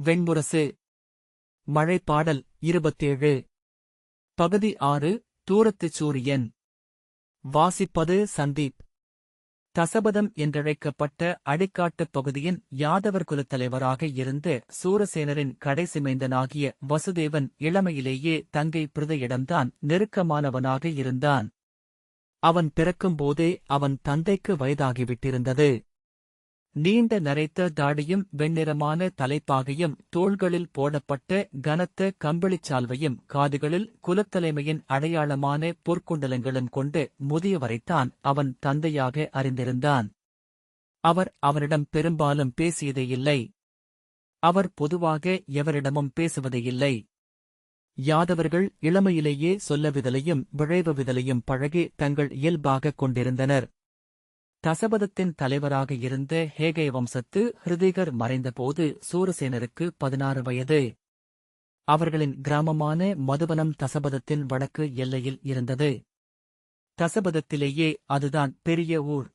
வெண்முரசு. மழைப்பாடல் இருபத்தேழு. பகுதி ஆறு தூரத்துச் சூரியன். வாசிப்பது சந்தீப். தசபதம் என்றழைக்கப்பட்ட அடிக்காட்டுப் பகுதியின் யாதவர் குலத் தலைவராக இருந்து சூரசேனரின் கடைசி மைந்தனாகிய வசுதேவன் இளமையிலேயே தங்கை பிரதையிடம்தான் நெருக்கமானவனாக இருந்தான். அவன் பிறக்கும்போதே அவன் தந்தைக்கு வயதாகிவிட்டிருந்தது. நீண்ட நரைத்த தாடியும் வெண்ணிறமான தலைப்பாகையும் தோள்களில் போடப்பட்ட கனத்த கம்பளிச்சால்வையும் காதுகளில் குலத்தலைமையின் அடையாளமான பொற்குண்டலங்களும் கொண்டு முதியவரைத்தான் அவன் தந்தையாக அறிந்திருந்தான். அவர் அவனிடம் பெரும்பாலும் பேசியதே இல்லை. அவர் பொதுவாக எவரிடமும் பேசுவதே இல்லை. யாதவர்கள் இளமையிலேயே சொல்லவிதலையும் விழைவுவிதலையும் பழகி தங்கள் இயல்பாகக் கொண்டிருந்தனர். தசபதத்தின் தலைவராக இருந்த ஹேகை வம்சத்து ஹிருதிகர் மறைந்தபோது சூரசேனருக்கு பதினாறு வயது. அவர்களின் கிராமமான மதுவனம் தசபதத்தின் வடக்கு எல்லையில் இருந்தது. தசபதத்திலேயே அதுதான் பெரிய ஊர்.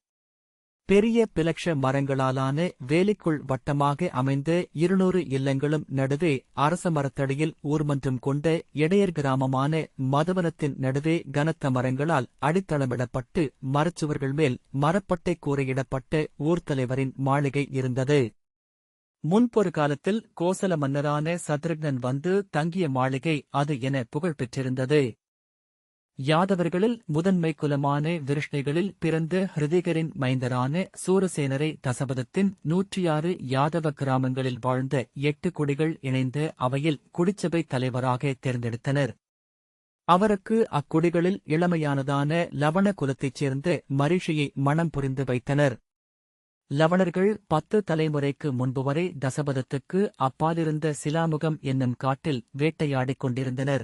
பெரிய பிலக்ஷ மரங்களாலான வேலிக்குள் வட்டமாக அமைந்த இருநூறு இல்லங்களும் நடுவே அரச மரத்தடியில் ஊர்மன்றம் கொண்ட இடையர் கிராமமான மதவனத்தின் நடுவே கனத்த மரங்களால் அடித்தளமிடப்பட்டு மரச்சுவர்கள் மேல் மரப்பட்டை கூரையிடப்பட்ட ஊர்த்தலைவரின் மாளிகை இருந்தது. முன்பொரு காலத்தில் கோசல மன்னரான சத்ருக்னன் வந்து தங்கிய மாளிகை அது என புகழ் பெற்றிருந்தது யாதவர்களில் முதன்மை குலமான விருஷ்ணிகளில் பிறந்த ஹிருதிகரின் மைந்தரான சூரசேனரை தசபதத்தின் நூற்றியாறு யாதவ கிராமங்களில் வாழ்ந்த எட்டு குடிகள் இணைந்து அவையில் குடிச்சபை தலைவராக தேர்ந்தெடுத்தனர். அவருக்கு அக்குடிகளில் இளமையானதான லவண குலத்தைச் சேர்ந்த மரிஷியை மணம் புரிந்து வைத்தனர். லவணர்கள் பத்து தலைமுறைக்கு முன்பு வரை தசபதத்துக்கு அப்பாலிருந்த சிலாமுகம் என்னும் காட்டில் வேட்டையாடிக் கொண்டிருந்தனர்.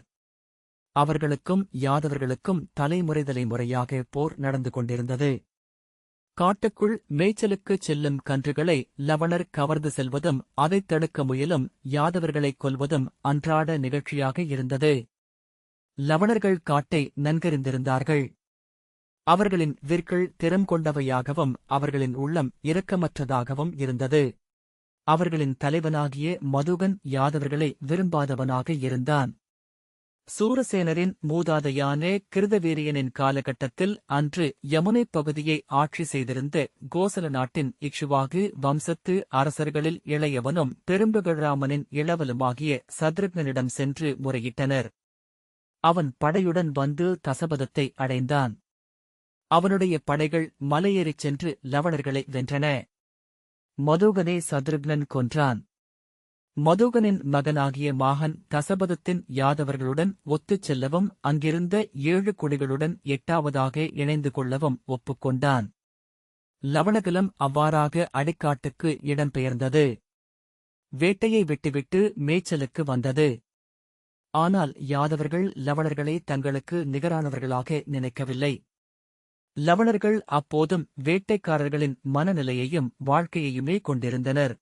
அவர்களுக்கும் யாதவர்களுக்கும் தலைமுறை தலைமுறையாக போர் நடந்து கொண்டிருந்தது. காட்டுக்குள் மேய்ச்சலுக்குச் செல்லும் கன்றுகளை லவணர் கவர்ந்து செல்வதும் அதைத் தடுக்க முயலும் யாதவர்களைக் கொல்வதும் அன்றாட நிகழ்ச்சியாக இருந்தது. லவணர்கள் காட்டை நன்கறிந்திருந்தார்கள். அவர்களின் விற்கள் திறம் கொண்டவையாகவும் அவர்களின் உள்ளம் இரக்கமற்றதாகவும் இருந்தது. அவர்களின் தலைவனாகிய மதுகன் யாதவர்களை விரும்பாதவனாக இருந்தான். சூரசேனரின் மூதாதையான கிருதவீரியனின் காலகட்டத்தில் அன்று யமுனைப் பகுதியை ஆட்சி செய்திருந்த கோசல நாட்டின் இக்ஷுவாகு வம்சத்து அரசர்களில் இளையவனும் பெரும்புகழராமனின் இளவலுமாகிய சத்ருக்னனிடம் சென்று முறையிட்டனர். அவன் படையுடன் வந்து தசபதத்தை அடைந்தான். அவனுடைய படைகள் மலையேறிச் சென்று லவணர்களை வென்றன. மதுகனை சத்ருக்னன் கொன்றான். மதுகனின் மகனாகிய மாகன் தசபதத்தின் யாதவர்களுடன் ஒத்துச் செல்லவும் அங்கிருந்த ஏழு குடிகளுடன் எட்டாவதாக இணைந்து கொள்ளவும் ஒப்புக்கொண்டான். லவணகுலம் அவ்வாறாக அடிக்காட்டுக்கு இடம்பெயர்ந்தது. வேட்டையை விட்டுவிட்டு மேய்ச்சலுக்கு வந்தது. ஆனால் யாதவர்கள் லவணர்களை தங்களுக்கு நிகரானவர்களாக நினைக்கவில்லை. லவணர்கள் அப்போதும் வேட்டைக்காரர்களின் மனநிலையையும் வாழ்க்கையையுமே கொண்டிருந்தனர்.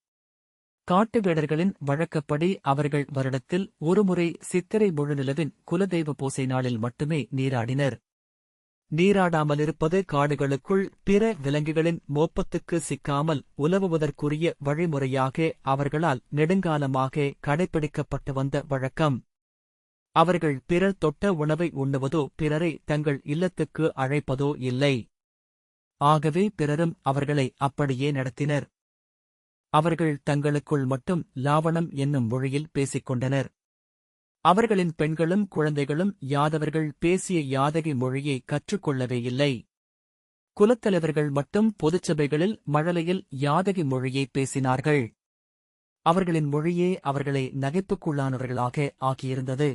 காட்டு வேடர்களின் வழக்கப்படி அவர்கள் வருடத்தில் ஒருமுறை சித்திரை முழுநிலவின் குலதெய்வ பூசை நாளில் மட்டுமே நீராடினர். நீராடாமலிருப்பது காடுகளுக்குள் பிற விலங்குகளின் மோப்பத்துக்கு சிக்காமல் உலவுவதற்குரிய வழிமுறையாக அவர்களால் நெடுங்காலமாக கடைபிடிக்கப்பட்டு வந்த வழக்கம். அவர்கள் பிறர் தொட்ட உணவை உண்ணுவதோ பிறரை தங்கள் இல்லத்துக்கு அழைப்பதோ இல்லை. ஆகவே பிறரும் அவர்களை அப்படியே நடத்தினர். அவர்கள் தங்களுக்குள் மட்டும் லாவணம் என்னும் மொழியில் பேசிக் கொண்டனர் அவர்களின் பெண்களும் குழந்தைகளும் யாதவர்கள் பேசிய யாதகி மொழியை கற்றுக்கொள்ளவே இல்லை. குலத்தலைவர்கள் மட்டும் பொதுச்சபைகளில் மழலையில் யாதகி மொழியை பேசினார்கள். அவர்களின் மொழியே அவர்களை நகைப்புக்குள்ளானவர்களாக ஆக்கியிருந்தது.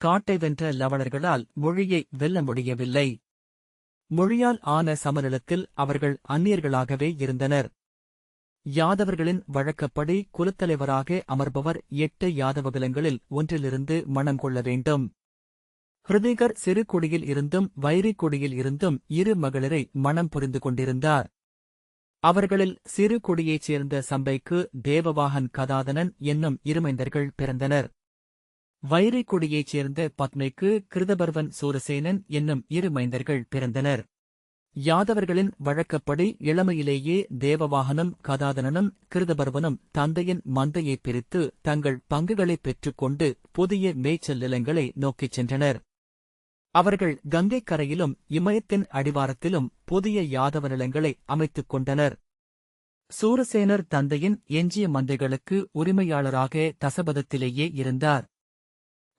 காட்டை வென்ற லவணர்களால் மொழியை வெல்ல முடியவில்லை. மொழியால் ஆன சமநிலத்தில் அவர்கள் அந்நியர்களாகவே இருந்தனர். யாதவர்களின் வழக்கப்படி குலத்தலைவராக அமர்பவர் எட்டு யாதவகுலங்களில் ஒன்றிலிருந்து மணம் கொள்ள வேண்டும். ஹிருதிகர் சிறுகுடியில் இருந்தும் வைரிக் குடியில் இருந்தும் இரு மகளிரை மணம் புரிந்து கொண்டிருந்தார். அவர்களில் சிறு குடியைச் சேர்ந்த சம்பைக்கு தேவவாகன் கதாதனன் என்னும் இருமைந்தர்கள் பிறந்தனர். வைரிக்குடியைச் சேர்ந்த பத்மைக்கு கிருதபர்வன் சூரசேனன் என்னும் இரு மைந்தர்கள் பிறந்தனர். யாதவர்களின் வழக்கப்படி இளமையிலேயே தேவவாகனம் கதாதனனும் கிருதபர்வனும் தந்தையின் மந்தையை பிரித்து தங்கள் பங்குகளை பெற்றுக்கொண்டு புதிய மேய்ச்சல் நிலங்களை நோக்கிச் சென்றனர். அவர்கள் கங்கைக் கரையிலும் இமயத்தின் அடிவாரத்திலும் புதிய யாதவ நிலங்களை அமைத்துக் கொண்டனர். சூரசேனர் தந்தையின் எஞ்சிய மந்தைகளுக்கு உரிமையாளராக தசபதத்திலேயே இருந்தார்.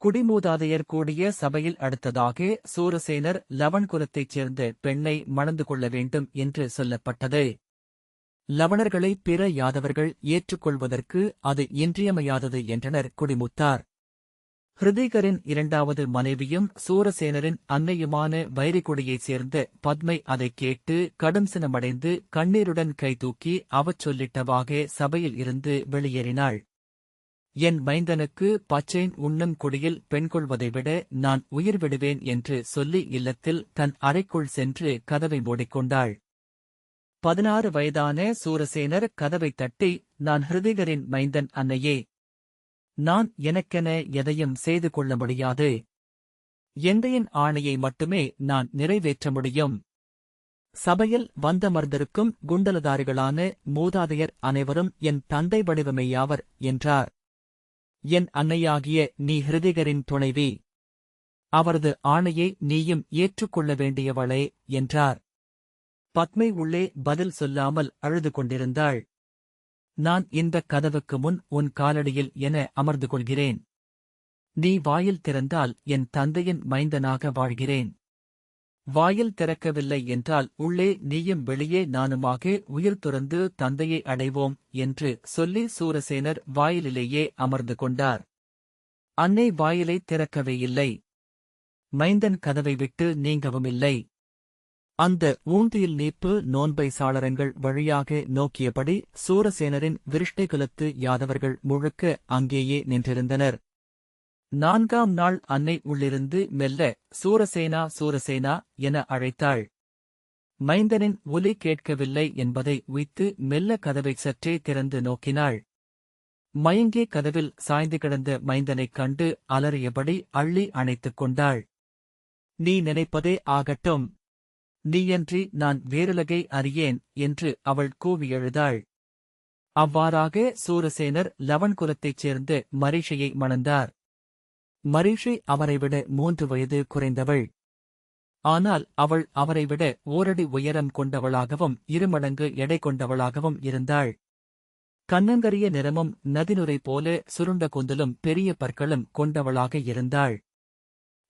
குடிமூதாதையர் கூடிய சபையில் அடுத்ததாக சூரசேனர் லவன்குலத்தைச் சேர்ந்த பெண்ணை மணந்து கொள்ள வேண்டும் என்று சொல்லப்பட்டது. லவணர்களை பிற யாதவர்கள் ஏற்றுக்கொள்வதற்கு அது இன்றியமையாதது என்றனர் குடிமுத்தார். ஹிருதிகரின் இரண்டாவது மனைவியும் சூரசேனரின் அன்னையுமான வைரிகுடியைச் சேர்ந்த பத்மை அதைக் கேட்டு கடும் சினமடைந்து கண்ணீருடன் கைதூக்கி அவச் சொல்லிட்டவாக சபையில் இருந்து வெளியேறினாள். என் மைந்தனுக்கு பச்சைன் உண்ணும் குடியில் பெண் கொள்வதை விட நான் உயிர் விடுவேன் என்று சொல்லி இல்லத்தில் தன் அறைக்குள் சென்று கதவை மூடிக்கொண்டாள். பதினாறு வயதான சூரசேனர் கதவைத் தட்டி நான் ஹிருதிகரின் மைந்தன் அன்னையே. நான் எனக்கென எதையும் செய்து கொள்ள முடியாது. எந்தையின் ஆணையை மட்டுமே நான் நிறைவேற்ற முடியும். சபையில் வந்தமர்ந்திருக்கும் குண்டலதாரிகளான மூதாதையர் அனைவரும் என் தந்தை வடிவமையாவர் என்றார். என் அன்னையாகிய நீ ஹிருதிகரின் துணைவி. அவரது ஆணையை நீயும் ஏற்றுக்கொள்ள வேண்டியவளே என்றார். பத்மை உள்ளே பதில் சொல்லாமல் அழுது கொண்டிருந்தாள். நான் இந்தக் கதவுக்கு முன் உன் காலடியில் என அமர்ந்து கொள்கிறேன். நீ வாயில் திறந்தால் என் தந்தையின் மைந்தனாக வாழ்கிறேன். வாயில் திறக்கவில்லை என்றால் உள்ளே நீயும் வெளியே நானுமாக உயிர் துறந்து தந்தையை அடைவோம் என்று சொல்லி சூரசேனர் வாயிலிலேயே அமர்ந்து கொண்டார். அன்னை வாயிலை திறக்கவே இல்லை. மைந்தன் கதவை விட்டு நீங்கவும் இல்லை. அந்த ஊந்தியில் நீப்பு நோன்பை சாளரங்கள் வழியாக நோக்கியபடி சூரசேனரின் விருஷ்டைகுலத்து யாதவர்கள் முழுக்க அங்கேயே நின்றிருந்தனர். நான்காம் நாள் அன்னை உள்ளிருந்து மெல்ல சூரசேனா சூரசேனா என அழைத்தாள். மைந்தனின் ஒலி கேட்கவில்லை என்பதை உய்த்து மெல்ல கதவை சற்றே திறந்து நோக்கினாள். மயங்கிய கதவில் சாய்ந்து கிடந்த மைந்தனைக் கண்டு அலறியபடி அள்ளி அணைத்துக் கொண்டாள். நீ நினைப்பதே ஆகட்டும். நீயன்றி நான் வேறுலகை அறியேன் என்று அவள் கூவி எழுதாள். அவ்வாறாக சூரசேனர் லவன்குலத்தைச் சேர்ந்து சேர்ந்த மரிஷையை மணந்தார். மரிஷை அவரைவிட மூன்று வயது குறைந்தவள். ஆனால் அவள் அவரைவிட ஓரடி உயரம் கொண்டவளாகவும் இருமடங்கு எடை கொண்டவளாகவும் இருந்தாள். கண்ணங்கரிய நிறமும் நதிநுரை போல சுருண்ட கொந்தலும் பெரிய பற்களும் கொண்டவளாக இருந்தாள்.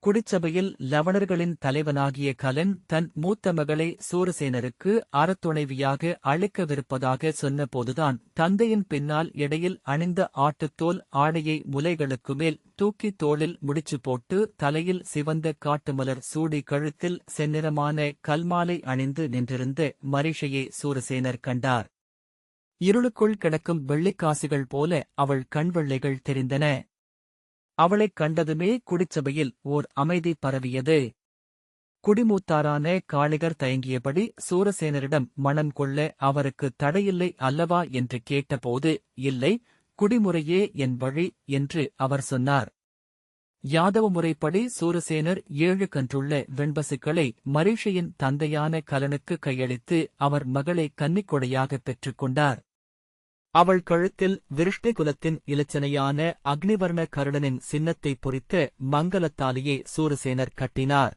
குடிச்சபையில் லவணர்களின் தலைவனாகிய கலன் தன் மூத்த மகளை சூரசேனருக்கு அறத்துணைவியாக அழைக்கவிருப்பதாக சொன்னபோதுதான் தந்தையின் பின்னால் இடையில் அணிந்த ஆட்டுத்தோல் ஆடையை முலைகளுக்கு மேல் தூக்கி தோளில் முடிச்சு போட்டு தலையில் சிவந்த காட்டுமலர் சூடி கழுத்தில் செந்நிறமான கல்மாலை அணிந்து நின்றிருந்த மரிஷையை சூரசேனர் கண்டார். இருளுக்குள் கிடக்கும் வெள்ளிக்காசுகள் போல அவள் கண்வெள்ளைகள் தெரிந்தன. அவளைக் கண்டதுமே குடிச்சபையில் ஓர் அமைதி பரவியது. குடிமூத்தாரான காளிகர் தயங்கியபடி சூரசேனரிடம் மனம் கொள்ள அவருக்கு தடையில்லை அல்லவா என்று கேட்டபோது இல்லை குடிமுறையே என் வழி என்று அவர் சொன்னார். யாதவ முறைப்படி சூரசேனர் ஏழு கன்றுள்ள வெண்பசுக்களை மரீஷியின் தந்தையான கலனுக்கு கையளித்து அவர் மகளை கன்னிக்கொடையாகப் பெற்றுக்கொண்டார் அவள் கழுத்தில் விருஷ்ணி குலத்தின் இலச்சனையான அக்னிவர்ண கருடனின் சின்னத்தை பொறித்த மங்கலத்தாலியை சூரசேனர் கட்டினார்.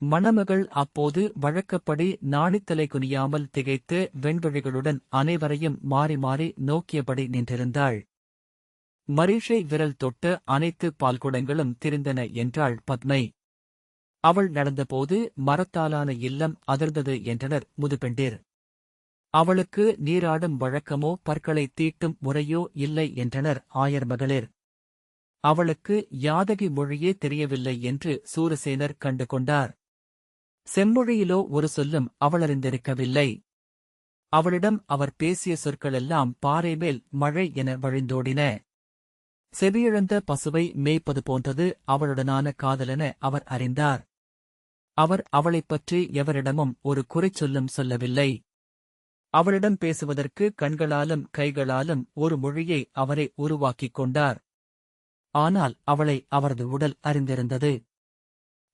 மணமகள் அப்போது வழக்கப்படி நாணித்தலை குனியாமல் திகைத்து வெண்வழிகளுடன் அனைவரையும் மாறி மாறி நோக்கியபடி நின்றிருந்தாள். மரீஷை விரல் தொட்ட அனைத்து பால்குடங்களும் திரிந்தன என்றாள் பத்மை. அவள் நடந்தபோது மரத்தாலான இல்லம் அதிர்ந்தது என்றனர் முதுபெண்டீர். அவளுக்கு நீராடும் வழக்கமோ பற்களை தீட்டும் முறையோ இல்லை என்றனர் ஆயர் மகளிர். அவளுக்கு யாதகி மொழியே தெரியவில்லை என்று சூரசேனர் கண்டு கொண்டார். செம்மொழியிலோ ஒரு சொல்லும் அவளறிந்திருக்கவில்லை. அவளிடம் அவர் பேசிய சொற்களெல்லாம் பாறை மேல் மழை என வழிந்தோடின. செவியிழந்த பசுவை மேய்ப்பது போன்றது அவளுடனான காதலென அவர் அறிந்தார். அவர் அவளைப் பற்றி எவரிடமும் ஒரு குறை சொல்லும் சொல்லவில்லை. அவளிடம் பேசுவதற்கு கண்களாலும் கைகளாலும் ஒரு மொழியை அவரை உருவாக்கிக் கொண்டார். ஆனால் அவளை அவரது உடல் அறிந்திருந்தது.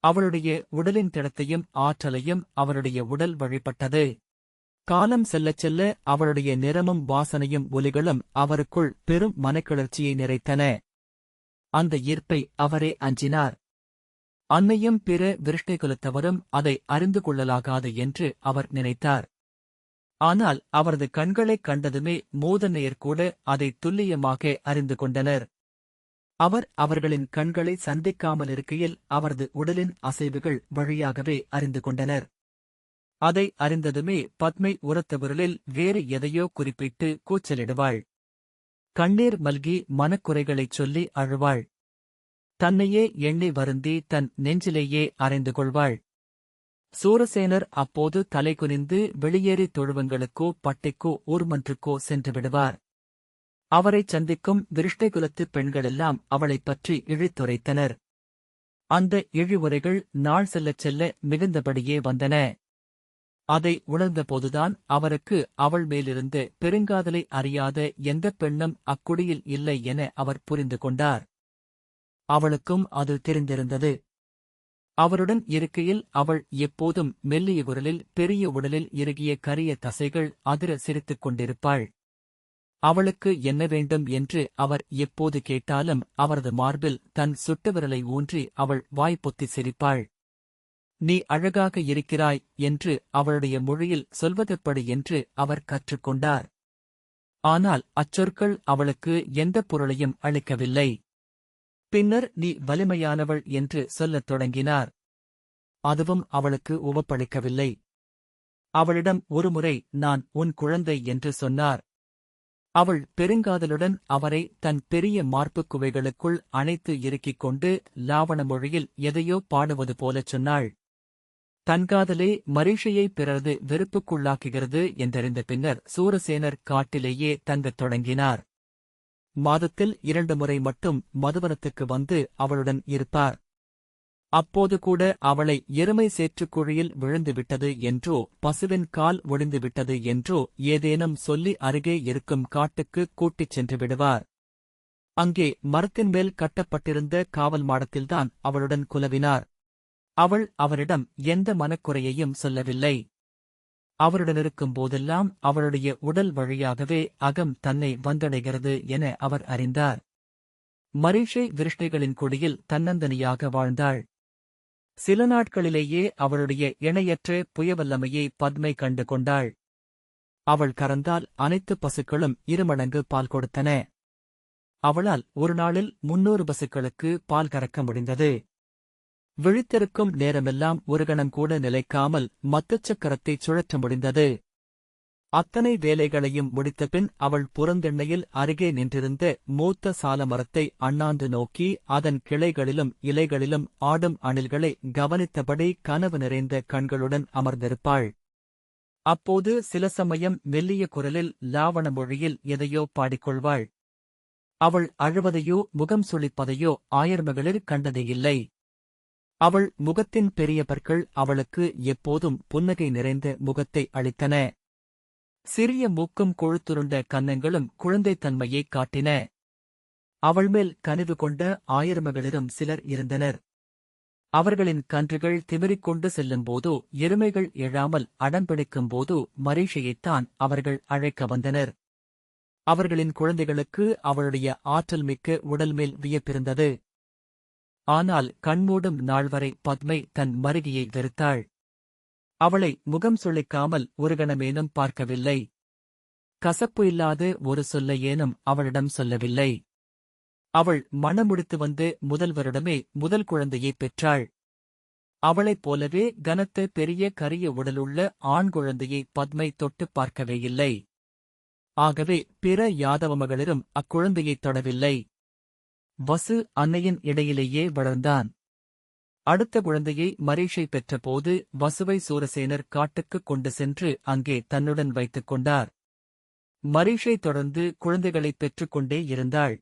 அவளுடைய உடலின் திடத்தையும் ஆற்றலையும் அவருடைய உடல் வழிபட்டது. காலம் செல்லச் செல்ல அவளுடைய நிறமும் வாசனையும் ஒலிகளும் அவருக்குள் பெரும் மனக்கிளர்ச்சியை நிறைத்தன. அந்த ஈர்ப்பை அவரே அஞ்சினார். அன்னையும் பிற விருஷ்டைகுலத்தவரும் அதை அறிந்து கொள்ளலாகாது என்று அவர் நினைத்தார். ஆனால் அவரது கண்களைக் கண்டதுமே மோதனையர் கூட அதை துல்லியமாக அறிந்து கொண்டனர். அவர் அவர்களின் கண்களை சந்திக்காமல் இருக்கையில் அவரது உடலின் அசைவுகள் வழியாகவே அறிந்து கொண்டனர். அதை அறிந்ததுமே பத்மை உரத்த விரலில் வேறு எதையோ குறிப்பிட்டு கூச்சலிடுவாள். கண்ணீர் மல்கி மனக்குறைகளைச் சொல்லி அழுவாள். தன்னையே எண்ணி வருந்தி தன் நெஞ்சிலேயே அறைந்து கொள்வாள். சூரசேனர் அப்போது தலைகுனிந்து வெளியேறி தொழுவங்களுக்கோ பட்டைக்கோ ஊர்மன்றுக்கோ சென்று விடுவார். அவரைச் சந்திக்கும் விருஷ்டைகுலத்துப் பெண்களெல்லாம் அவளைப் பற்றி இழித்துரைத்தனர். அந்த இழிவுரைகள் நாள் செல்லச் செல்ல மிகுந்தபடியே வந்தன. அதை உணர்ந்தபோதுதான் அவருக்கு அவள் மேலிருந்து பெருங்காதலை அறியாத எந்தப் பெண்ணும் அக்குடியில் இல்லை என அவர் புரிந்து கொண்டார். அவளுக்கும் அது தெரிந்திருந்தது. அவருடன் இருக்கையில் அவள் எப்போதும் மெல்லிய குரலில் பெரிய உடலில் இறுகிய கரிய தசைகள் அதிர சிரித்துக் கொண்டிருப்பாள். அவளுக்கு என்ன வேண்டும் என்று அவர் எப்போது கேட்டாலும் அவரது மார்பில் தன் சுட்டுவிரலை ஊன்றி அவள் வாய்ப்பொத்தி சிரிப்பாள். நீ அழகாக இருக்கிறாய் என்று அவளுடைய மொழியில் சொல்வதெப்படி என்று அவர் கற்றுக்கொண்டார். ஆனால் அச்சொற்கள் அவளுக்கு எந்தப் பொருளையும் அளிக்கவில்லை. பின்னர் நீ வலிமையானவள் என்று சொல்லத் தொடங்கினார். அதுவும் அவளுக்கு உவப்பளிக்கவில்லை அவளிடம் ஒருமுறை நான் உன் குழந்தை என்று சொன்னார். அவள் பெருங்காதலுடன் அவரை தன் பெரிய மார்புக் குவைகளுக்குள் அணைத்து இறுக்கிக் கொண்டு லாவண மொழியில் எதையோ பாடுவது போலச் சொன்னாள். தன்காதலே மரீஷையை பிறரது வெறுப்புக்குள்ளாக்குகிறது என்றறிந்த பின்னர் சூரசேனர் காட்டிலேயே தங்கத் தொடங்கினார். மாதத்தில் இரண்டு முறை மட்டும் மதுவனத்துக்கு வந்து அவளுடன் இருப்பார் அப்போது கூட அவளை எருமை சேற்றுக்குழியில் விழுந்துவிட்டது என்றோ பசுவின் கால் ஒடிந்துவிட்டது என்றோ ஏதேனும் சொல்லி அருகே இருக்கும் காட்டுக்கு கூட்டிச் சென்று விடுவார். அங்கே மரத்தின் மேல் கட்டப்பட்டிருந்த காவல் மாடத்தில்தான் அவளுடன் குலவினார். அவள் அவரிடம் எந்த மனக்குறையையும் சொல்லவில்லை. அவருடனிருக்கும் போதெல்லாம் அவளுடைய உடல் வழியாகவே அகம் தன்னை வந்தடைகிறது என அவர் அறிந்தார். மரீஷை விருஷ்டிகளின் கொடியில் தன்னந்தனியாக வாழ்ந்தாள். சில நாட்களிலேயே அவளுடைய இணையற்ற புயவல்லமையை பத்மை கண்டு கொண்டாள். அவள் கறந்தால் அனைத்து பசுக்களும் இருமடங்கு பால் கொடுத்தன. அவளால் ஒரு நாளில் முன்னூறு பசுக்களுக்கு பால் கறக்க முடிந்தது. விழித்திருக்கும் நேரமெல்லாம் ஒரு கூட நிலைக்காமல் மத்தச்சக்கரத்தைச் சுழற்ற முடிந்தது. அத்தனை வேலைகளையும் முடித்தபின் அவள் புறந்தெண்ணையில் அருகே நின்றிருந்த மூத்த சாலமரத்தை அண்ணாந்து நோக்கி அதன் கிளைகளிலும் இலைகளிலும் ஆடும் அணில்களை கவனித்தபடி கனவு நிறைந்த கண்களுடன் அமர்ந்திருப்பாள். அப்போது சில சமயம் மெல்லிய குரலில் லாவண மொழியில் எதையோ பாடிக்கொள்வாள். அவள் அழுவதையோ முகம் சுளிப்பதையோ ஆயர்மகளிர் கண்டதேயில்லை அவள் முகத்தின் பெரிய பற்கள் அவளுக்கு எப்போதும் புன்னகை நிறைந்த முகத்தை அளித்தன. சிறிய மூக்கும் கொழுத்துருண்ட கன்னங்களும் குழந்தைத்தன்மையைக் காட்டின. அவள் மேல் கனிவு கொண்ட ஆயிரமகளிரும் சிலர் இருந்தனர். அவர்களின் கன்றுகள் திமிரிக்கொண்டு செல்லும்போதோ எருமைகள் எழாமல் அடம்பிடிக்கும் போதோ மரீஷையைத்தான் அவர்கள் அழைக்க வந்தனர். அவர்களின் குழந்தைகளுக்கு அவளுடைய ஆற்றல் மிக்க உடல் மேல் வியப்பிருந்தது. ஆனால் கண்மூடும் நாள்வரை பத்மை தன் மருகியை வெறுத்தாள். அவளை முகம் சுளிக்காமல் ஒரு கணமேனும் பார்க்கவில்லை. கசப்பு இல்லாத ஒரு சொல்ல ஏனும் அவளிடம் சொல்லவில்லை. அவள் மணமுடித்து வந்து முதல்வரிடமே முதல் குழந்தையைப் பெற்றாள். அவளைப் போலவே கனத்த பெரிய கரிய உடலுள்ள ஆண் குழந்தையை பத்மை தொட்டுப் பார்க்கவே இல்லை. ஆகவே பிற யாதவ மகளிரும் அக்குழந்தையைத் தொடவில்லை. வசு அன்னையின் இடையிலேயே வளர்ந்தான். அடுத்த குழந்தையை மரீஷை பெற்றபோது வசுவை சூரசேனர் காட்டுக்குக் கொண்டு சென்று அங்கே தன்னுடன் வைத்துக் கொண்டார். மரீஷை தொடர்ந்து குழந்தைகளைப் பெற்றுக்கொண்டே இருந்தாள்.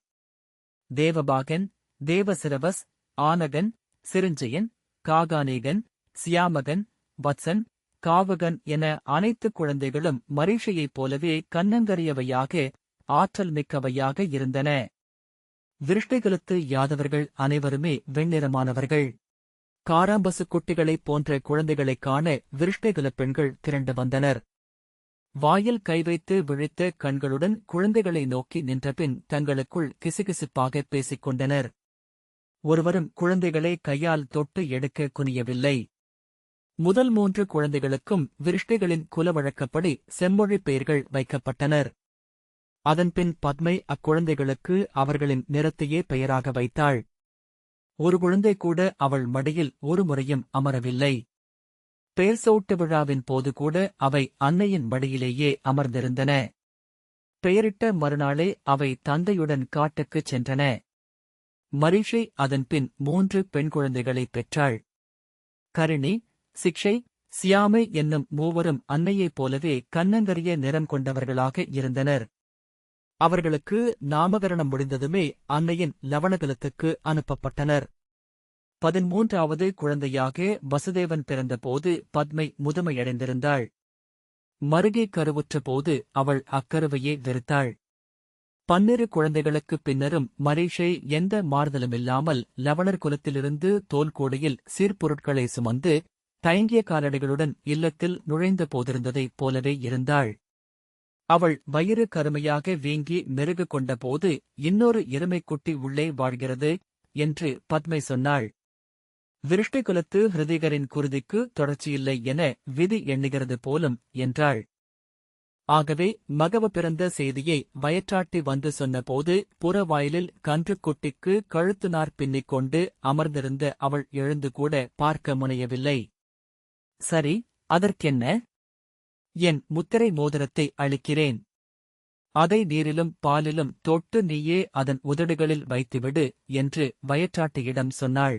தேவபாகன் தேவசிரவஸ் ஆனகன் சிருஞ்சயன் காகானேகன் சியாமகன் வத்சன் காவகன் என அனைத்து குழந்தைகளும் மரீஷையைப் போலவே கண்ணங்கரியவையாக ஆற்றல் மிக்கவையாக இருந்தன. விருஷ்டைகுலத்து யாதவர்கள் அனைவருமே வெண்ணிறமானவர்கள். காராம்பசு குட்டிகளைப் போன்ற குழந்தைகளைக் காண விருஷ்டைகுலப் பெண்கள் திரண்டு வந்தனர். வாயில் கை வைத்து விழித்த கண்களுடன் குழந்தைகளை நோக்கி நின்றபின் தங்களுக்குள் கிசுகிசுப்பாகப் பேசிக் கொண்டனர். ஒருவரும் குழந்தைகளை கையால் தொட்டு எடுக்க குனியவில்லை. முதல் மூன்று குழந்தைகளுக்கும் விருஷ்டைகளின் குலவழக்கப்படி செம்மொழி பெயர்கள் வைக்கப்பட்டனர். அதன்பின் பத்மை அக்குழந்தைகளுக்கு அவர்களின் நிறத்தையே பெயராக வைத்தாள். ஒரு குழந்தை கூட அவள் மடியில் ஒரு முறையும் அமரவில்லை. பெயர் சூட்டு விழாவின் போது கூட அவை அன்னையின் மடியிலேயே அமர்ந்திருந்தன. பெயரிட்ட மறுநாளே அவை தந்தையுடன் காட்டுக்குச் சென்றன. மரிஷை அதன்பின் மூன்று பெண் குழந்தைகளைப் பெற்றாள். கருணி சிக்ஷை சியாமை என்னும் மூவரும் அன்னையைப் போலவே கண்ணங்கரிய நிறம் கொண்டவர்களாக இருந்தனர். அவர்களுக்கு நாமகரணம் முடிந்ததுமே அன்னையின் லவணகலத்துக்கு அனுப்பப்பட்டனர். பதிமூன்றாவது குழந்தையாக வசுதேவன் பிறந்தபோது பத்மை முதுமையடைந்திருந்தாள். மருகே கருவுற்ற போது அவள் அக்கருவையே வெறுத்தாள். பன்னிரு குழந்தைகளுக்குப் பின்னரும் மரீஷை எந்த மாறுதலுமில்லாமல் லவணர் குலத்திலிருந்து தோல்கோடியில் சீர்பொருட்களை சுமந்து தயங்கிய காலடிகளுடன் இல்லத்தில் நுழைந்த போதிருந்ததைப் போலவே இருந்தாள். அவள் வயிறு கருமையாக வீங்கி மெருகு கொண்டபோது இன்னொரு எருமைக்குட்டி உள்ளே வாழ்கிறது என்று பத்மை சொன்னாள். விருஷ்டி குலத்து ஹிருதிகரின் குருதிக்கு தொடர்ச்சியில்லை என விதி எண்ணுகிறது போலும் என்றாள். ஆகவே மகவ பிறந்த செய்தியை வயற்றாட்டி வந்து சொன்னபோது புறவாயிலில் கன்றுக்குட்டிக்கு கழுத்து நார் பின்னிக் கொண்டு அமர்ந்திருந்த அவள் எழுந்து கூட பார்க்க முனையவில்லை. சரி அதற்கென்ன? என் முத்திரை மோதிரத்தை அளிக்கிறேன் அதை நீரிலும் பாலிலும் தொட்டு நீயே அதன் உதடுகளில் வைத்துவிடு என்று வயற்றாட்டியிடம் சொன்னாள்.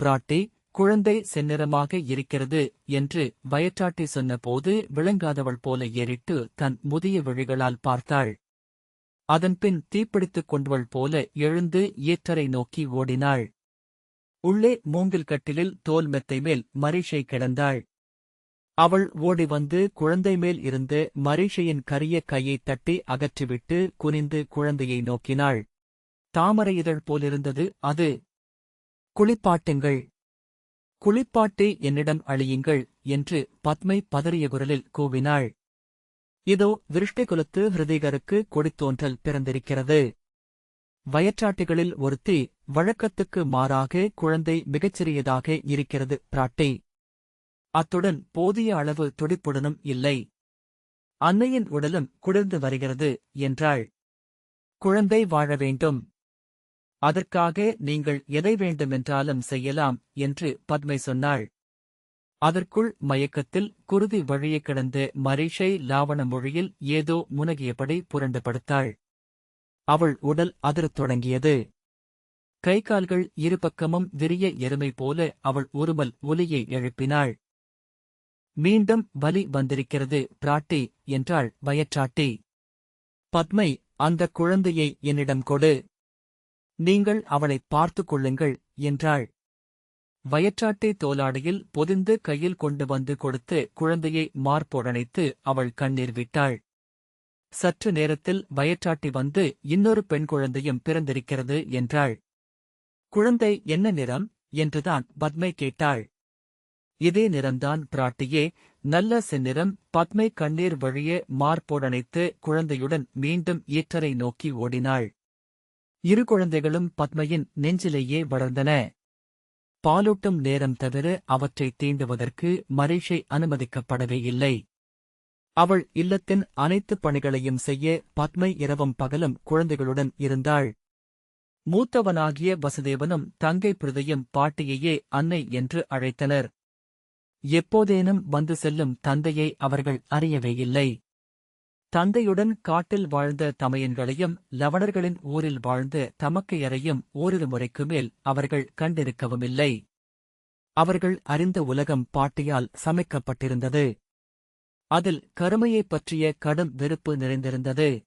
பிராட்டி குழந்தை செந்நிறமாக இருக்கிறது என்று வயற்றாட்டி சொன்னபோது விளங்காதவள் போல ஏறிட்டு தன் முதிய விழிகளால் பார்த்தாள். அதன்பின் தீப்பிடித்துக் கொண்டவள் போல எழுந்து ஏற்றரை நோக்கி ஓடினாள். உள்ளே மூங்கில் கட்டிலில் தோல் மெத்தை மேல் மரிஷை கிடந்தாள். அவள் ஓடி வந்து குழந்தை மேல் இருந்து மரீஷையின் கரிய கையைத் தட்டி அகற்றிவிட்டு குனிந்து குழந்தையை நோக்கினாள். தாமரை இதழ் போலிருந்தது அது. குளிப்பாட்டுங்கள். குளிப்பாட்டி என்னிடம் அழியுங்கள் என்று பத்மை பதறிய குரலில் கூவினாள். இதோ விருஷ்டிகுலத்து ஹிருதிகருக்கு கொடித்தோன்றல் பிறந்திருக்கிறது. வயற்றாட்டிகளில் ஒருத்தி வழக்கத்துக்கு மாறாக குழந்தை மிகச்சிறியதாக இருக்கிறது பிராட்டி. அத்துடன் போதிய அளவு துடிப்புடனும் இல்லை. அன்னையின் உடலும் குளிர்ந்து வருகிறது என்றாள். குழந்தை வாழ வேண்டும். அதற்காக நீங்கள் எதை வேண்டுமென்றாலும் செய்யலாம் என்று பத்மை சொன்னாள். அதற்குள் மயக்கத்தில் குருதி வழியே கிடந்த மரிஷை லாவண மொழியில் ஏதோ முனகியபடி புரண்டு படுத்தாள் அவள் உடல் அதிரத் தொடங்கியது. கை கால்கள் இருபக்கமும் விரிய எருமை போல அவள் ஒருமல் ஒலியை எழுப்பினாள். மீண்டும் வலி வந்திருக்கிறது பிராட்டி என்றாள் வயற்றாட்டி. பத்மை அந்த குழந்தையை என்னிடம் கொடு. நீங்கள் அவளை பார்த்துக் கொள்ளுங்கள் என்றாள். வயற்றாட்டை தோலாடையில் பொதிந்து கையில் கொண்டு வந்து கொடுத்து குழந்தையை மார்போடணைத்து அவள் கண்ணீர் விட்டாள். சற்று நேரத்தில் வயற்றாட்டி வந்து இன்னொரு பெண் குழந்தையும் பிறந்திருக்கிறது என்றாள். குழந்தை என்ன நிறம்? என்றுதான் பத்மை கேட்டாள். இதே நிறம்தான் பிராட்டியே. நல்ல செந்நிறம் பத்மை கண்ணீர் வழியே மார்போடனைத்து குழந்தையுடன் மீண்டும் ஈற்றரை நோக்கி ஓடினாள். இரு குழந்தைகளும் பத்மையின் நெஞ்சிலேயே வளர்ந்தன. பாலூட்டும் நேரம் தவிர அவற்றை தீண்டுவதற்கு மரிஷை அனுமதிக்கப்படவே இல்லை. அவள் இல்லத்தின் அனைத்து பணிகளையும் செய்ய பத்மை இரவும் பகலும் குழந்தைகளுடன் இருந்தாள். மூத்தவனாகிய வசுதேவனும் தங்கை பிரதையும் பாட்டியையே அன்னை என்று அழைத்தனர். எப்போதேனும் வந்து செல்லும் தந்தையை அவர்கள் அறியவே இல்லை தந்தையுடன் காட்டில் வாழ்ந்த தமையன்களையும் லவணர்களின் ஊரில் வாழ்ந்த தமக்கையரையும் ஓரிரு முறைக்கு மேல் அவர்கள் கண்டிருக்கவுமில்லை. அவர்கள் அறிந்த உலகம் பாட்டியால் சமைக்கப்பட்டிருந்தது. அதில் கருமையைப் பற்றிய கடும் வெறுப்பு நிறைந்திருந்தது.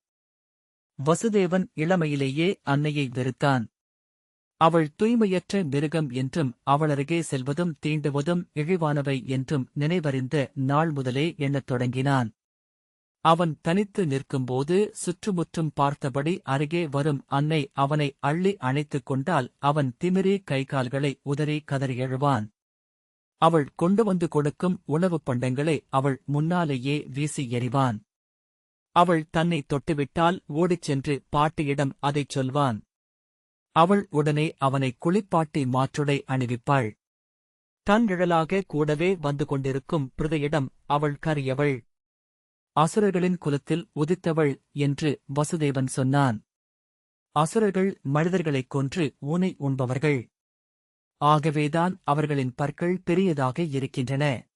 வசுதேவன் இளமையிலேயே அன்னையை வெறுத்தான். அவள் தூய்மையற்ற மிருகம் என்றும் அவளருகே செல்வதும் தீண்டுவதும் இழிவானவை என்றும் நினைவறிந்த நாள் முதலே எண்ணத் தொடங்கினான். அவன் தனித்து நிற்கும்போது சுற்றுமுற்றும் பார்த்தபடி அருகே வரும் அன்னை அவனை அள்ளி அணைத்துக் கொண்டால் அவன் திமிரி கைகால்களை உதறி கதறி எழுவான். அவள் கொண்டு வந்து கொடுக்கும் உணவுப் பண்டங்களை அவள் முன்னாலேயே வீசி எறிவான். அவள் தன்னை தொட்டுவிட்டால் ஓடிச் சென்று பாட்டியிடம் அதைச் சொல்வான். அவள் உடனே அவனை குளிப்பாட்டி மாற்றுடை அணிவிப்பாள். தன் நிழலாக கூடவே வந்து கொண்டிருக்கும் பிருதையிடம் அவள் கரியவள். அசுரர்களின் குலத்தில் உதித்தவள் என்று வசுதேவன் சொன்னான். அசுரர்கள் மனிதர்களைக் கொன்று ஊனை உண்பவர்கள். ஆகவேதான் அவர்களின் பற்கள் பெரியதாக இருக்கின்றன.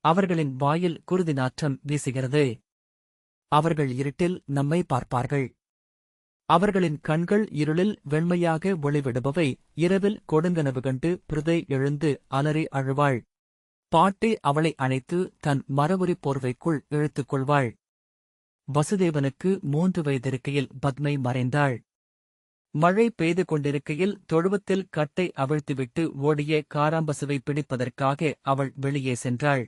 அவர்களின் வாயில் குருதி நாற்றம் வீசுகிறது. அவர்கள் இருட்டில் நம்மை பார்ப்பார்கள். அவர்களின் கண்கள் இருளில் வெண்மையாக ஒளிவிடுபவை. இரவில் கொடுங்கனவு கண்டு பிரதை எழுந்து அலறி அழுவாள். பாட்டி அவளை அணைத்து தன் மரவுரி போர்வைக்குள் இழுத்துக் கொள்வாள். வசுதேவனுக்கு மூன்று வயதிருக்கையில் பத்மை மறைந்தாள். மழை பெய்து கொண்டிருக்கையில் தொழுவத்தில் கட்டை அவிழ்த்துவிட்டு ஓடிய காராம்பசுவை பிடிப்பதற்காக அவள் வெளியே சென்றாள்.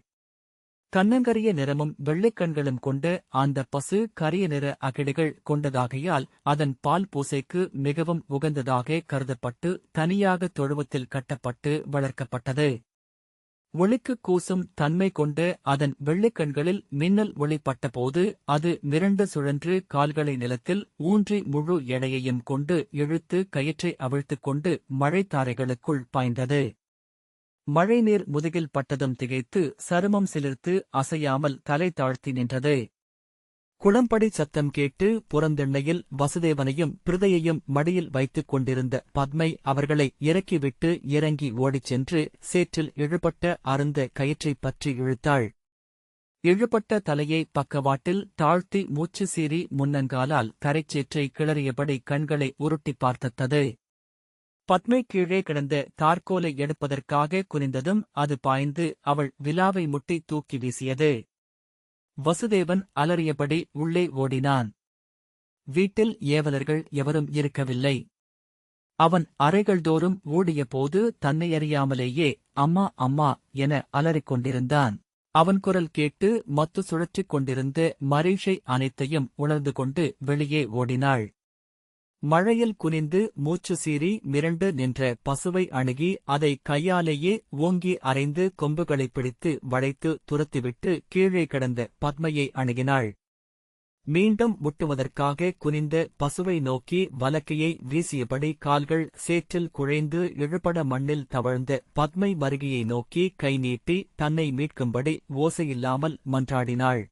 கண்ணங்கரிய நிறமும் வெள்ளைக்கண்களும் கொண்ட அந்த பசு கரிய நிற அகிடுகள் கொண்டதாகையால் அதன் பால் பூசைக்கு மிகவும் உகந்ததாக கருதப்பட்டு தனியாக தொழுவத்தில் கட்டப்பட்டு வளர்க்கப்பட்டது. ஒளிக்கு கூசும் தன்மை கொண்ட அதன் வெள்ளைக்கண்களில் மின்னல் ஒளிப்பட்டபோது அது மிரண்டு சுழன்று கால்களை நிலத்தில் ஊன்றி முழு எடையையும் கொண்டு இழுத்து கயிற்றை அவிழ்த்துக் கொண்டு மழைத்தாரைகளுக்குள் பாய்ந்தது. மழைநீர் முதுகில் பட்டதும் திகைத்து சருமம் சிலிர்த்து அசையாமல் தலை தாழ்த்தி நின்றது. குளம்படி சத்தம் கேட்டு புறந்தெண்ணையில் வசுதேவனையும் பிருதையையும் மடியில் வைத்துக் கொண்டிருந்த பத்மை அவர்களை இறக்கிவிட்டு இறங்கி ஓடிச் சென்று சேற்றில் இழுபட்ட அருந்த கயிற்றைப் பற்றி இழுத்தாள். இழுபட்ட தலையை பக்கவாட்டில் தாழ்த்தி மூச்சு சீறி முன்னங்காலால் தரைச்சேற்றை கிளறியபடி கண்களை உருட்டிப் பார்த்தது. பத்மை கீழே கிடந்த தார்கோலை எடுப்பதற்காக குனிந்ததும் அது பாய்ந்து அவள் விலாவை முட்டி தூக்கி வீசியது. வசுதேவன் அலறியபடி உள்ளே ஓடினான். வீட்டில் ஏவலர்கள் எவரும் இருக்கவில்லை. அவன் அறைகள்தோறும் ஓடியபோது தன்னை அறியாமலேயே அம்மா அம்மா என அலறிக் கொண்டிருந்தான். அவன் குரல் கேட்டு மத்து சுழற்றிக் கொண்டிருந்த மரீஷை அனைத்தையும் உணர்ந்து கொண்டு வெளியே ஓடினாள். மழையில் குனிந்து மூச்சு சீறி மிரண்டு நின்ற பசுவை அணுகி அதை கையாலேயே ஓங்கி அரைந்து கொம்புகளைப் பிடித்து வளைத்து துரத்திவிட்டு கீழே கிடந்த பத்மையை அணுகினாள். மீண்டும் முட்டுவதற்காக குனிந்த பசுவை நோக்கி வலக்கையை வீசியபடி கால்கள் சேற்றில் குழைந்து இழுபட மண்ணில் தவழ்ந்த பத்மை மருகியை நோக்கி கை நீட்டி தன்னை மீட்கும்படி ஓசையில்லாமல் மன்றாடினாள்.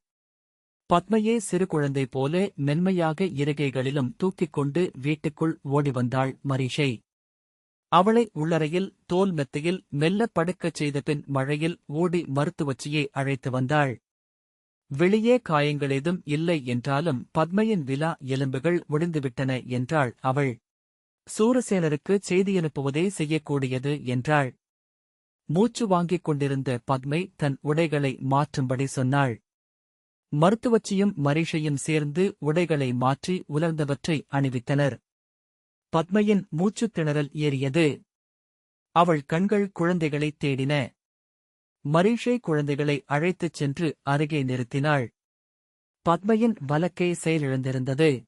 பத்மையே சிறு குழந்தை போல மென்மையாக இறகைகளிலும் தூக்கிக் கொண்டு வீட்டுக்குள் ஓடி வந்தாள் மரிஷை. அவளை உள்ளறையில் தோல் மெத்தையில் மெல்ல படுக்கச் செய்த பின் மழையில் ஓடி மருத்துவச்சியை அழைத்து வந்தாள். வெளியே காயங்கள் ஏதும் இல்லை என்றாலும் பத்மையின் விலா எலும்புகள் ஒடிந்துவிட்டன என்றாள் அவள். சூரசேனருக்கு செய்தியனுப்புவதே செய்யக்கூடியது என்றாள். மூச்சு வாங்கிக் கொண்டிருந்த பத்மை தன் உடைகளை மாற்றும்படி சொன்னாள். மருத்துவச்சியும் மரிஷையும் சேர்ந்து உடைகளை மாற்றி உலர்ந்தவற்றை அணிவித்தனர். பத்மையின் மூச்சுத் திணறல் ஏறியது. அவள் கண்கள் குழந்தைகளைத் தேடின. மரீஷை குழந்தைகளை அழைத்துச் சென்று அருகே நிறுத்தினாள். பத்மையின் வலக்கை செயலிழந்திருந்தது.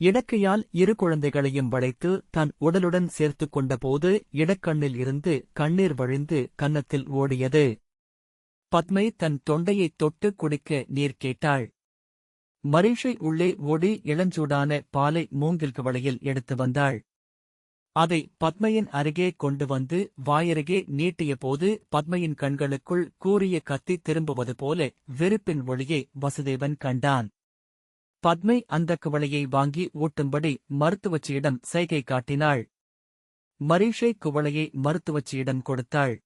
இடக்கையால் இரு குழந்தைகளையும் வளைத்து தன் உடலுடன் சேர்த்துக் கொண்டபோது இடக்கண்ணில் இருந்து கண்ணீர் வழிந்து கன்னத்தில் ஓடியது. பத்மை தன் தொண்டையைத் தொட்டு குடிக்க நீர் கேட்டாள். மரீஷை உள்ளே ஓடி இளஞ்சூடான பாலை மூங்கில் கவளையில் எடுத்து வந்தாள். அதை பத்மையின் அருகே கொண்டு வந்து வாயருகே நீட்டியபோது பத்மையின் கண்களுக்குள் கூறிய கத்தி திரும்புவது போல வெறுப்பின் ஒளியை வசுதேவன் கண்டான். பத்மை அந்த குவளையை வாங்கி ஊட்டும்படி மருத்துவச்சியிடம் சைகை காட்டினாள். மரீஷை குவளையை மருத்துவச்சியிடம் கொடுத்தாள்.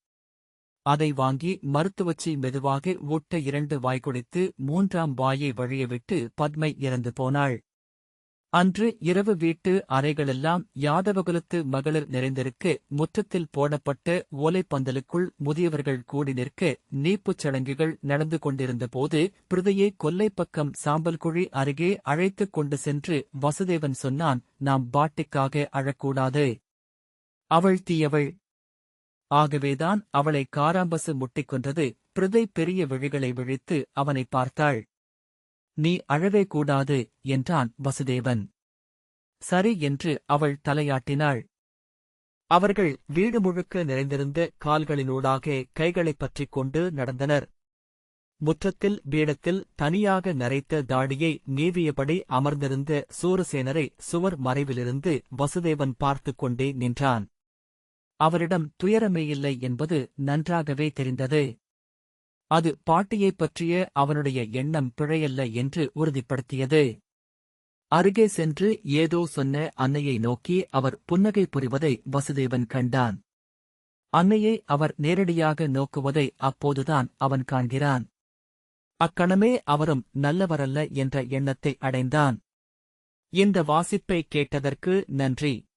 அதை வாங்கி மருத்துவச்சி மெதுவாக ஊட்ட இரண்டு வாய் குடித்து மூன்றாம் வாயை வழியவிட்டு பத்மை இறந்து போனாள். அன்று இரவு வீட்டு அறைகளெல்லாம் யாதவகுலத்து மகளிர் நிறைந்திருக்க. முற்றத்தில் போடப்பட்ட ஓலைப்பந்தலுக்குள் முதியவர்கள் கூடி நிற்க நீப்புச் சடங்குகள் நடந்து கொண்டிருந்தபோது பிருதையை கொல்லைப்பக்கம் சாம்பல்குழி அருகே அழைத்துக் கொண்டு சென்று வசுதேவன் சொன்னான் நாம் பாட்டிக்காக அழக்கூடாது. அவள் தீயவள். ஆகவேதான் அவளை காராம்பசு முட்டிக் கொன்றது. பிருதை பெரிய விழிகளை விழித்து அவனை பார்த்தாள். நீ அழவே கூடாது என்றான் வசுதேவன். சரி என்று அவள் தலையாட்டினாள். அவர்கள் வீடு முழுக்க நிறைந்திருந்த கால்களினூடாக கைகளைப் பற்றிக் கொண்டு நடந்தனர். முற்றத்தில் பீடத்தில் தனியாக நரைத்த தாடியை நீவியபடி அமர்ந்திருந்த சூரசேனரை சுவர் மறைவிலிருந்து வசுதேவன் பார்த்துக் கொண்டே நின்றான். அவரிடம் துயரமேயில்லை என்பது நன்றாகவே தெரிந்தது. அது பாட்டியைப் பற்றிய அவனுடைய எண்ணம் பிழையல்ல என்று உறுதிப்படுத்தியது. அருகே சென்று ஏதோ சொன்ன அன்னையை நோக்கி அவர் புன்னகை புரிவதை வசுதேவன் கண்டான். அன்னையை அவர் நேரடியாக நோக்குவதை அப்போதுதான் அவன் காண்கிறான். அக்கணமே அவரும் நல்லவரல்ல என்ற எண்ணத்தை அடைந்தான். இந்த வாசிப்பை கேட்டதற்கு நன்றி.